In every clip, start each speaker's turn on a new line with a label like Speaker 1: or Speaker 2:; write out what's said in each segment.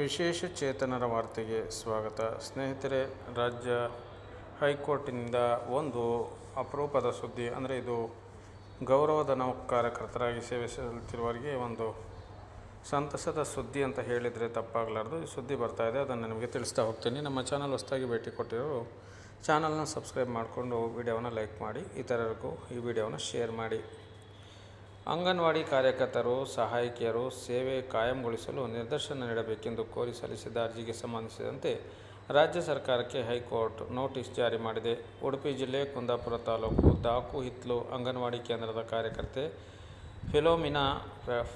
Speaker 1: ವಿಶೇಷ ಚೇತನರ ವಾರ್ತೆಗೆ ಸ್ವಾಗತ. ಸ್ನೇಹಿತರೆ, ರಾಜ್ಯ ಹೈಕೋರ್ಟಿನಿಂದ ಒಂದು ಅಪರೂಪದ ಸುದ್ದಿ, ಅಂದರೆ ಇದು ಗೌರವಧನ ಕಾರ್ಯಕರ್ತರಾಗಿ ಸೇವೆ ಸಲ್ಲಿಸುತ್ತಿರುವವರಿಗೆ ಒಂದು ಸಂತಸದ ಸುದ್ದಿ ಅಂತ ಹೇಳಿದರೆ ತಪ್ಪಾಗಲಾರ್ದು. ಈ ಸುದ್ದಿ ಬರ್ತಾ ಇದೆ, ಅದನ್ನು ನಿಮಗೆ ತಿಳಿಸ್ತಾ ಹೋಗ್ತೀನಿ. ನಮ್ಮ ಚಾನಲ್ ಹೊಸದಾಗಿ ಭೇಟಿ ಕೊಟ್ಟಿರೋರು ಚಾನಲ್ನ ಸಬ್ಸ್ಕ್ರೈಬ್ ಮಾಡಿಕೊಂಡು ವಿಡಿಯೋವನ್ನು ಲೈಕ್ ಮಾಡಿ, ಇತರರಿಗೂ ಈ ವಿಡಿಯೋವನ್ನು ಶೇರ್ ಮಾಡಿ. ಅಂಗನವಾಡಿ ಕಾರ್ಯಕರ್ತರು, ಸಹಾಯಕಿಯರು ಸೇವೆ ಕಾಯಂಗೊಳಿಸಲು ನಿರ್ದೇಶನ ನೀಡಬೇಕೆಂದು ಕೋರಿ ಸಲ್ಲಿಸಿದ ಅರ್ಜಿಗೆ ಸಂಬಂಧಿಸಿದಂತೆ ರಾಜ್ಯ ಸರ್ಕಾರಕ್ಕೆ ಹೈಕೋರ್ಟ್ ನೋಟಿಸ್ ಜಾರಿ ಮಾಡಿದೆ. ಉಡುಪಿ ಜಿಲ್ಲೆ ಕುಂದಾಪುರ ತಾಲೂಕು ದಾಕು ಹಿತ್ಲು ಅಂಗನವಾಡಿ ಕೇಂದ್ರದ ಕಾರ್ಯಕರ್ತೆ ಫಿಲೋಮಿನಾ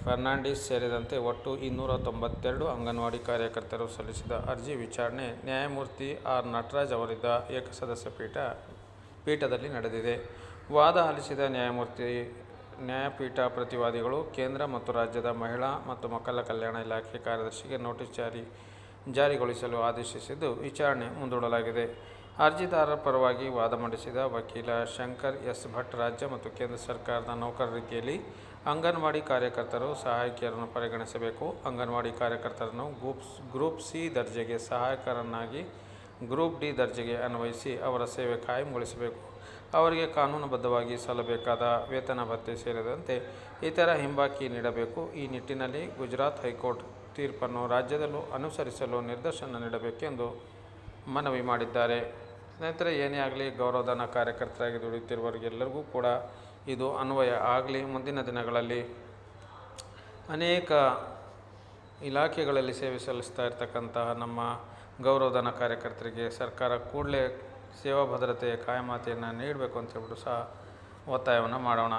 Speaker 1: ಫರ್ನಾಂಡಿಸ್ ಸೇರಿದಂತೆ ಒಟ್ಟು ಇನ್ನೂರ ತೊಂಬತ್ತೆರಡು ಅಂಗನವಾಡಿ ಕಾರ್ಯಕರ್ತರು ಸಲ್ಲಿಸಿದ ಅರ್ಜಿ ವಿಚಾರಣೆ ನ್ಯಾಯಮೂರ್ತಿ ಆರ್ ನಟರಾಜ್ ಅವರಿದ್ದ ಏಕಸದಸ್ಯ ಪೀಠ ಪೀಠದಲ್ಲಿ ನಡೆದಿದೆ. ವಾದ ಆಲಿಸಿದ ನ್ಯಾಯಮೂರ್ತಿ ನ್ಯಾಯಪೀಠ ಪ್ರತಿವಾದಿಗಳು, ಕೇಂದ್ರ ಮತ್ತು ರಾಜ್ಯದ ಮಹಿಳಾ ಮತ್ತು ಮಕ್ಕಳ ಕಲ್ಯಾಣ ಇಲಾಖೆ ಕಾರ್ಯದರ್ಶಿಗೆ ನೋಟಿಸ್ ಜಾರಿ, ಜಾರಿಗೊಳಿಸಲು ಆದೇಶಿಸಿದ್ದು ವಿಚಾರಣೆ ಮುಂದೂಡಲಾಗಿದೆ. ಅರ್ಜಿದಾರರ ಪರವಾಗಿ ವಾದ ಮಂಡಿಸಿದ ವಕೀಲ ಶಂಕರ್ ಎಸ್ ಭಟ್, ರಾಜ್ಯ ಮತ್ತು ಕೇಂದ್ರ ಸರ್ಕಾರದ ನೌಕರ ರೀತಿಯಲ್ಲಿ ಅಂಗನವಾಡಿ ಕಾರ್ಯಕರ್ತರು ಸಹಾಯಕಿಯರನ್ನು ಪರಿಗಣಿಸಬೇಕು. ಅಂಗನವಾಡಿ ಕಾರ್ಯಕರ್ತರನ್ನು ಗ್ರೂಪ್ ಗ್ರೂಪ್ ಸಿ ದರ್ಜೆಗೆ ಸಹಾಯಕರನ್ನಾಗಿ ಗ್ರೂಪ್ ಡಿ ದರ್ಜೆಗೆ ಅನ್ವಯಿಸಿ ಅವರ ಸೇವೆ ಕಾಯಂಗೊಳಿಸಬೇಕು ಅವರಿಗೆ ಕಾನೂನುಬದ್ಧವಾಗಿ ಸಲ್ಲಬೇಕಾದ ವೇತನ ಭತ್ಯೆ ಸೇರಿದಂತೆ ಇತರ ಹಿಂಬಾಕಿ ನೀಡಬೇಕು. ಈ ನಿಟ್ಟಿನಲ್ಲಿ ಗುಜರಾತ್ ಹೈಕೋರ್ಟ್ ತೀರ್ಪನ್ನು ರಾಜ್ಯದಲ್ಲೂ ಅನುಸರಿಸಲು ನಿರ್ದೇಶನ ನೀಡಬೇಕೆಂದು ಮನವಿ ಮಾಡಿದ್ದಾರೆ. ಸ್ನೇಹಿತರೆ, ಏನೇ ಆಗಲಿ ಗೌರವಧನ ಕಾರ್ಯಕರ್ತರಾಗಿ ದುಡಿಯುತ್ತಿರುವವರಿಗೆಲ್ಲರಿಗೂ ಕೂಡ ಇದು ಅನ್ವಯ ಆಗಲಿ. ಮುಂದಿನ ದಿನಗಳಲ್ಲಿ ಅನೇಕ ಇಲಾಖೆಗಳಲ್ಲಿ ಸೇವೆ ಸಲ್ಲಿಸ್ತಾ ಇರ್ತಕ್ಕಂತಹ ನಮ್ಮ ಗೌರವಧನ ಕಾರ್ಯಕರ್ತರಿಗೆ ಸರ್ಕಾರ ಕೂಡಲೇ ಸೇವಾ ಭದ್ರತೆಯ ಕಾಯಮಾತಿಯನ್ನು ನೀಡಬೇಕು ಅಂತ ಹೇಳ್ಬಿಟ್ಟು ಸಹ ಒತ್ತಾಯವನ್ನು ಮಾಡೋಣ.